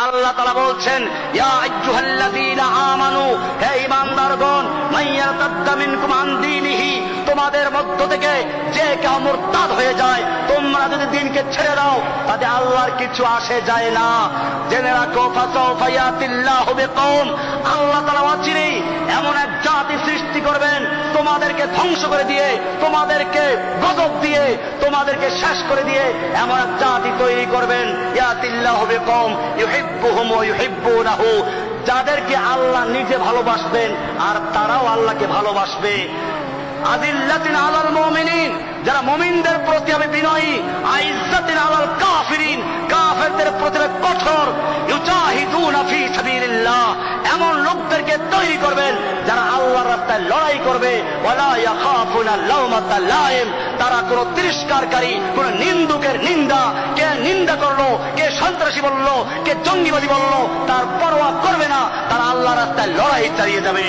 আল্লাহ তালা বলছেন তোমাদের মধ্য থেকে যে কেউ মোরতাদ হয়ে যায়, তোমরা যদি দিনকে ছেড়ে দাও, তাতে আল্লাহর কিছু আসে যায় না। জেনে রাখো ফাইয়া তিল্লা হবে কম আল্লাহ তালা এক জাতি সৃষ্টি করবেন, তোমাদেরকে ধ্বংস করে দিয়ে, তোমাদেরকে গজব দিয়ে, তোমাদেরকে শেষ করে দিয়ে এমন এক জাতি তৈরি করবেন, ইয়াতিল্লাহ হবে কম ইউহিব্বুহুম ওয়া ইউহিব্বুনাহু। যাদেরকে আল্লাহ নিজে ভালোবাসবেন, আর তারাও আল্লাহকে ভালোবাসবে। আদিল্লাতিন আলাল মুমিনিন, যারা মুমিনদের প্রতি আমি বিনয়ী, আইজ্জাতিন আলাল কাফিরিন, কাফেরদের প্রতি কঠোর, ইউজাহিদুনা ফি সাবিলিল্লাহ। এমন লোকদেরকে তৈরি করবেন করবে তারা কোন তিরস্কারকারী, কোন নিন্দুকের নিন্দা। কে নিন্দা করল, কে সন্ত্রাসী বলল, কে জঙ্গিবাদী বলল, তার পরোয়া করবে না। তারা আল্লাহ রাস্তায় লড়াই চালিয়ে যাবে।